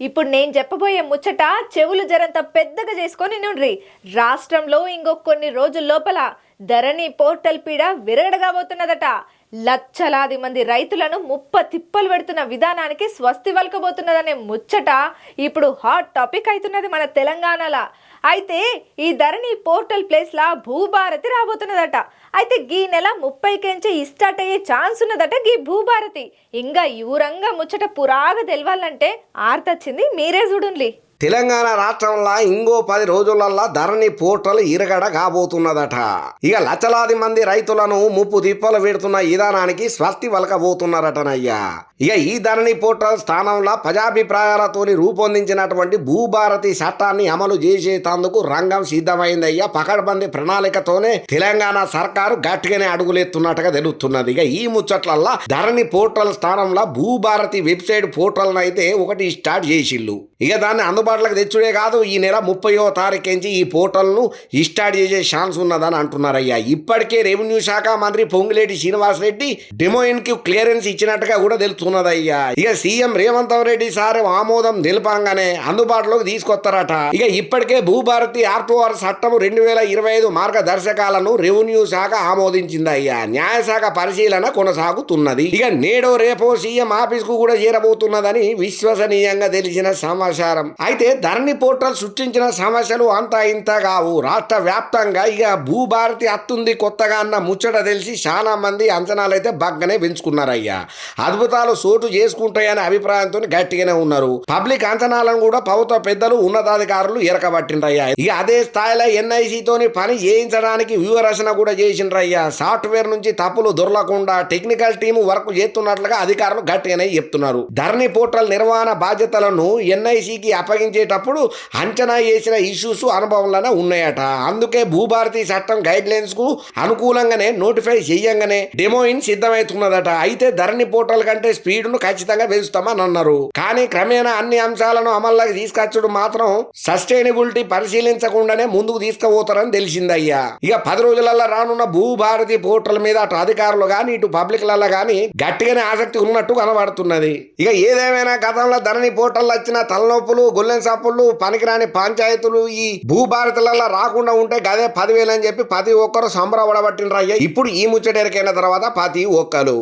ఇప్పుడు నేను చెప్పబోయే ముచ్చట చెవులు జరంత పెద్దగా చేసుకొని నుండ్రి రాష్ట్రంలో ఇంకో కొన్ని రోజుల లోపల ధరణి పోర్టల్ పీడ విరగడగా పోతున్నదట లక్షలాది మంది రైతులను ముప్ప తిప్పలు పెడుతున్న విధానానికి స్వస్తి వలకబోతున్నదనే ముచ్చట ఇప్పుడు హాట్ టాపిక్ అవుతున్నది మన తెలంగాణలో. అయితే ఈ ధరణి పోర్టల్ ప్లేస్లా భూభారతి రాబోతున్నదట. అయితే గీ నెల ముప్పై కెంచి స్టార్ట్ అయ్యే ఛాన్స్ ఉన్నదట గీ భూభారతి. ఇంకా ఈ ఊరంగా ముచ్చట పురాగా తెలవాలంటే ఆర్తొచ్చింది మీరే చూడండి తెలంగాణ రాష్ట్రంలో ఇంకో పది రోజులల్లా ధరణి పోర్టల్ ఇరగడ కాబోతున్నదట. ఇక లక్షలాది మంది రైతులను ముప్పు తిప్పలు పెడుతున్న విధానానికి స్వస్తి వలకబోతున్నారటనయ్యా ఇక ఈ ధరణి పోర్టల్ స్థానంలో ప్రజాభిప్రాయాలతోని రూపొందించినటువంటి భూభారతి చట్టాన్ని అమలు చేసేటందుకు రంగం సిద్ధమైందయ్యా పకడ్బందీ ప్రణాళికతోనే తెలంగాణ సర్కారు గట్టిగానే అడుగులెత్తున్నట్టుగా తెలుస్తున్నది. ఇక ఈ ముచ్చట్లల్లా ధరణి పోర్టల్ స్థానంలో భూభారతి వెబ్సైట్ పోర్టల్ అయితే ఒకటి స్టార్ట్ చేసిల్లు. ఇక దాన్ని అందుబాటులోకి తెచ్చుడే కాదు ఈ నెల ముప్పయో తారీఖు నుంచి ఈ పోర్టల్ను స్టార్ట్ చేసే ఛాన్స్ ఉన్నదని అంటున్నారయ్యా. ఇప్పటికే రెవెన్యూ శాఖ మంత్రి పొంగులేటి శ్రీనివాసరెడ్డి డెమోయిన్కి క్లియరెన్స్ ఇచ్చినట్టుగా కూడా తెలుస్తున్నదయ్యా ఇక సీఎం రేవంత్ రెడ్డి సార్ ఆమోదం నిలపంగానే అందుబాటులోకి తీసుకొస్తారట. ఇక ఇప్పటికే భూభారతి ఆర్పోఆర్ చట్టం రెండు వేల ఇరవై ఐదు మార్గదర్శకాలను రెవెన్యూ శాఖ ఆమోదించిందయ్యా. న్యాయశాఖ పరిశీలన కొనసాగుతున్నది. ఇక నేడో రేపో సీఎం ఆఫీస్కు కూడా చేరబోతున్నదని విశ్వసనీయంగా తెలిసిన సమాచారం. అయితే ధరణి పోర్టల్ సృష్టించిన సమస్యలు అంతా ఇంత కావు. రాష్ట్ర వ్యాప్తంగా ఇక భూభారతి అత్తుంది కొత్తగా అన్న ముచ్చట తెలిసి చాలా మంది అంచనాలు అయితే బగ్గనే పెంచుకున్నారయ్యా. అద్భుతాలు చోటు చేసుకుంటాయనే అభిప్రాయంతో గట్టిగానే ఉన్నారు. పబ్లిక్ అంచనాలను కూడా ప్రభుత్వ పెద్దలు ఉన్నతాధికారులు ఎరకబట్టిండ్రయ్యా. ఇక అదే స్థాయిలో ఎన్ఐసితోని పని చేయించడానికి వ్యూహరచన కూడా చేసిండ్రయ్యా. సాఫ్ట్వేర్ నుంచి తప్పులు దొరలకుండా టెక్నికల్ టీం వర్క్ చేస్తున్నట్లుగా అధికారులు గట్టిగానే చెప్తున్నారు. ధరణి పోర్టల్ నిర్వహణ బాధ్యతలను ఎన్ఐసికి అప్పగించేటప్పుడు అంచనా చేసిన ఇష్యూస్ అనుభవంలోనే ఉన్నాయట. అందుకే భూభారతి చట్టం గైడ్ లైన్స్కు అనుకూలంగానే నోటిఫై చేయంగానే డెమోయిన్ సిద్ధమవుతున్నదట. అయితే ధరణి పోర్టల్ కంటే స్పీడ్ను ఖచ్చితంగా పెంచుతామని అన్నారు. కానీ క్రమేణా అన్ని అంశాలను అమల్లోకి తీసుకొచ్చడం మాత్రం సస్టైనబిలిటీ పరిశీలించకుండానే ముందుకు తీసుకుపోతారని తెలిసిందయ్యా. ఇక పది రోజులలో రానున్న భూభారతి పోర్టల్ మీద అటు అధికారులు కానీ ఇటు పబ్లిక్లలో కానీ గట్టిగానే ఆసక్తి ఉన్నట్టు కనబడుతున్నది. ఇక ఏదేమైనా గతంలో ధరణి పోర్టల్ వచ్చిన తలనొప్పులు గుల్లెం సప్పులు పనికిరాని పంచాయతీలు ఈ భూభారతులలో రాకుండా ఉంటే గదే పదివేలు అని చెప్పి ప్రతి ఒక్కరు సంబరపడబట్టినరయ్యా ఇప్పుడు ఈ ముచ్చటెరికైన తర్వాత ప్రతి ఒక్కరు.